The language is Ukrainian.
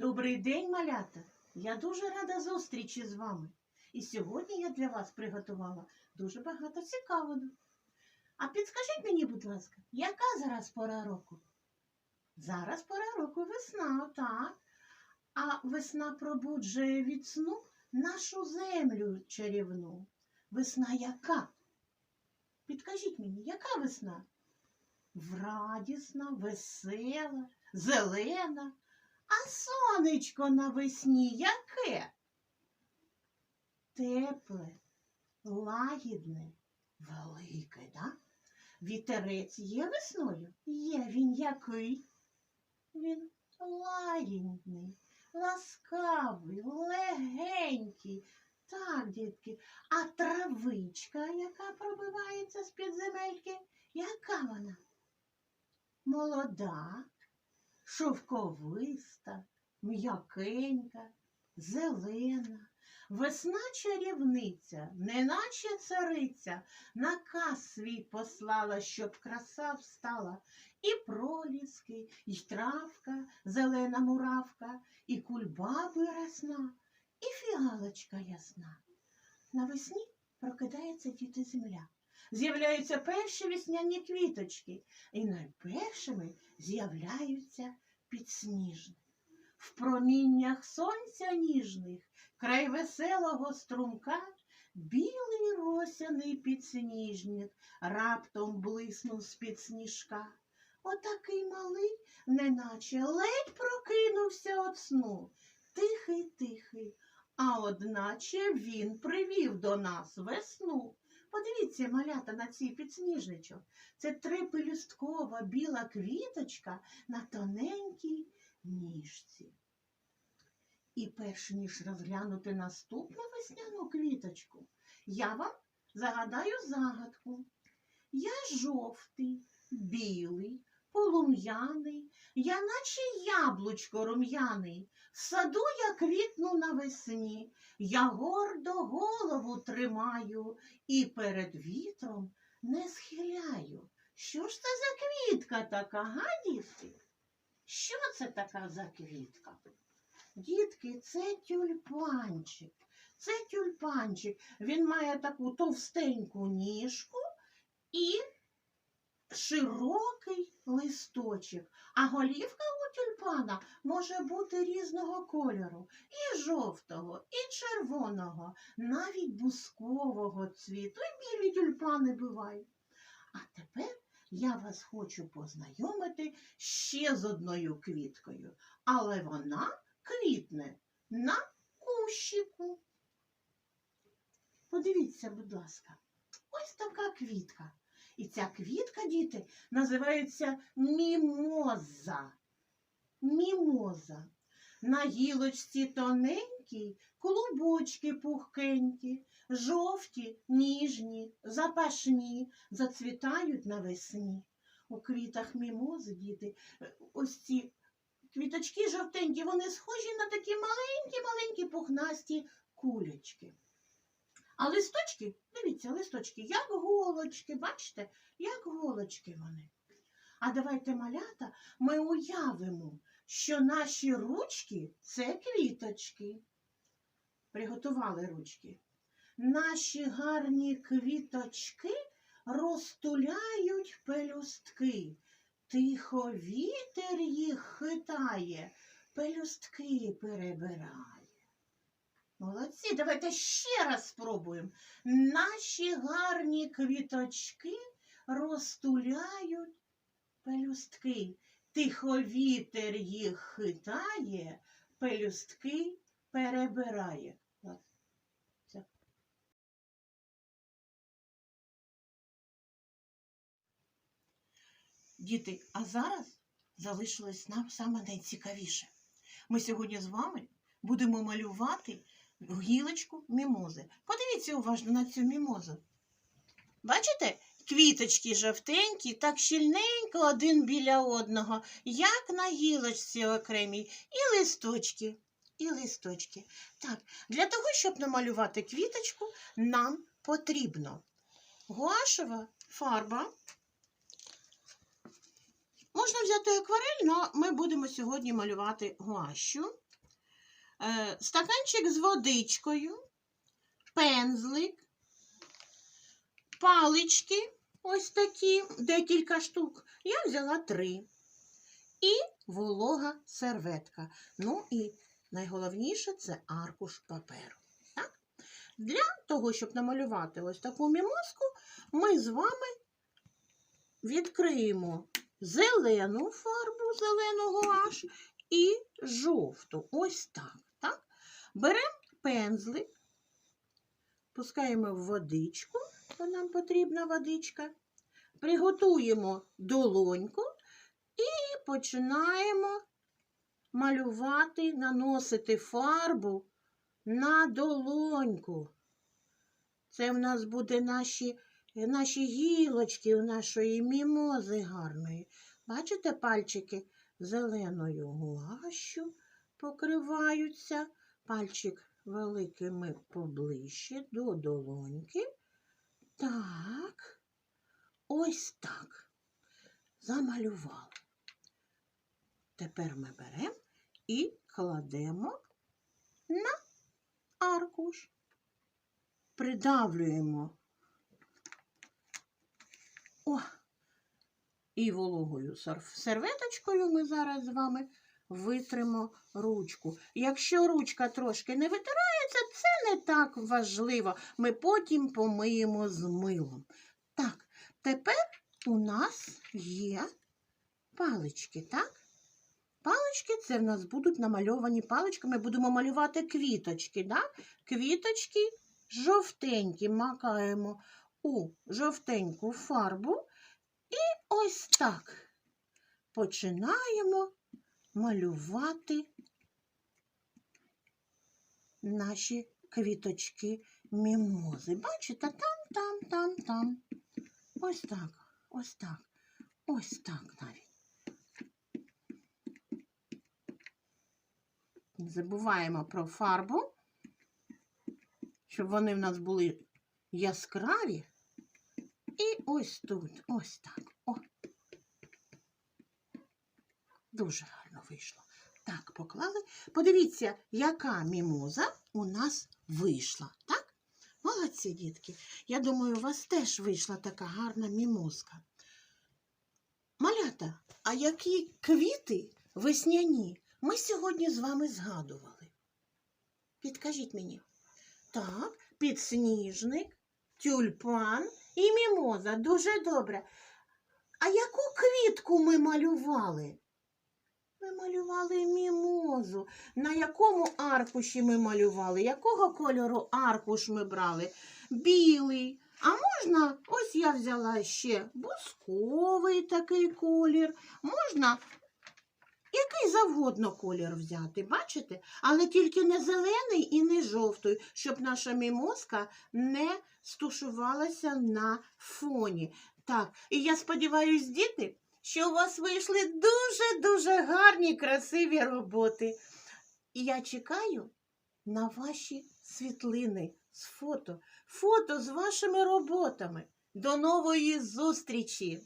Добрий день, малята! Я дуже рада зустрічі з вами. І сьогодні я для вас приготувала дуже багато цікавого. А підскажіть мені, будь ласка, яка зараз пора року? Зараз пора року весна, так. А весна пробуджує від сну нашу землю чарівну. Весна яка? Підкажіть мені, яка весна? Врадісна, весела, зелена. А сонечко навесні яке? Тепле, лагідне, велике, да? Вітерець є весною? Є він який? Він лагідний, ласкавий, легенький. Так, дітки, а травичка, яка пробивається з-під земельки, яка вона? Молода, шовковиста, м'якенька, зелена. Весна чарівниця, неначе цариця, наказ свій послала, щоб краса встала. І проліски, і травка, зелена муравка, і кульбаби росна, і фіалочка ясна. Навесні прокидається діти земля. З'являються перші весняні квіточки, і найпершими з'являються підсніжні. В проміннях сонця ніжних, край веселого струмка, білий росяний підсніжник раптом блиснув з-під сніжка. Отакий малий, неначе ледь прокинувся от сну. Тихий, тихий, а одначе він привів до нас весну. Подивіться, малята, на цей підсніжничок. Це трипелюсткова біла квіточка на тоненькій ніжці. І перш ніж розглянути наступну весняну квіточку, я вам загадаю загадку. Я жовтий, білий, полум'яний, я наче яблучко рум'яний, в саду я квітну навесні, я гордо голову тримаю і перед вітром не схиляю. Що ж це за квітка така, га, дітки? Що це така за квітка? Дітки, це тюльпанчик. Це тюльпанчик. Він має таку товстеньку ніжку і широкий листочок. А голівка у тюльпана може бути різного кольору і жовтого, і червоного, навіть бускового цвіту. І білі тюльпани бувають. А тепер я вас хочу познайомити ще з одною квіткою, але вона квітне на кущику. Подивіться, будь ласка, ось така квітка. І ця квітка, діти, називається мімоза. Мімоза. На гілочці тоненькій клубочки пухкенькі, жовті, ніжні, запашні, зацвітають навесні. У квітах мімози, діти, ось ці квіточки жовтенькі, вони схожі на такі маленькі-маленькі пухнасті кулечки. А листочки, дивіться, листочки, як голочки, бачите, як голочки вони. А давайте, малята, ми уявимо, що наші ручки це квіточки. Приготували ручки. Наші гарні квіточки розтуляють пелюстки. Тихо вітер їх хитає, пелюстки перебирає. Молодці, давайте ще раз спробуємо. Наші гарні квіточки розтуляють пелюстки. Тихо вітер їх хитає, пелюстки перебирає. Діти, а зараз залишилось нам саме найцікавіше. Ми сьогодні з вами будемо малювати гілочку мімози. Подивіться уважно на цю мімозу. Бачите? Квіточки жовтенькі, так щільненько один біля одного, як на гілочці окремій, і листочки. І листочки. Так, для того, щоб намалювати квіточку, нам потрібно гуашева фарба. Можна взяти акварель, але ми будемо сьогодні малювати гуащу. Е, стаканчик з водичкою, пензлик, палички, ось такі, декілька штук. Я взяла три. І волога серветка. Ну і найголовніше це аркуш паперу. Так? Для того, щоб намалювати ось таку мімозку, ми з вами відкриємо зелену фарбу зеленого аж і жовту. Ось так. Беремо пензлик, пускаємо в водичку, бо нам потрібна водичка. Приготуємо долоньку і починаємо малювати, наносити фарбу на долоньку. Це в нас буде наші, наші гілочки у нашої мімози гарної. Бачите, пальчики зеленою гуашю покриваються. Пальчик великий ми поближче до долоньки. Так, ось так. Замалювали. Тепер ми беремо і кладемо на аркуш. Придавлюємо. О! І вологою серветочкою ми зараз з вами витримо ручку. Якщо ручка трошки не витирається, це не так важливо. Ми потім помиємо з милом. Так, тепер у нас є палички, так? Палички це в нас будуть намальовані палички. Ми будемо малювати квіточки. Да? Квіточки жовтенькі макаємо у жовтеньку фарбу. І ось так починаємо малювати наші квіточки мімози. Бачите, там, там, там, там. Ось так, ось так, ось так навіть. Не забуваємо про фарбу, щоб вони в нас були яскраві. І ось тут, ось так. О. Дуже вийшло. Так, поклали. Подивіться, яка мімоза у нас вийшла. Так? Молодці, дітки. Я думаю, у вас теж вийшла така гарна мімозка. Малята, а які квіти весняні ми сьогодні з вами згадували? Підкажіть мені. Так, підсніжник, тюльпан і мімоза. Дуже добре. А яку квітку ми малювали? Ми малювали мімозу. На якому аркуші ми малювали? Якого кольору аркуш ми брали? Білий. А можна, ось я взяла ще бусковий такий колір. Можна який завгодно колір взяти, бачите? Але тільки не зелений і не жовтий, щоб наша мімозка не стушувалася на фоні. Так, і я сподіваюся, діти, що у вас вийшли дуже-дуже гарні, красиві роботи. І я чекаю на ваші світлини з фото, фото з вашими роботами. До нової зустрічі!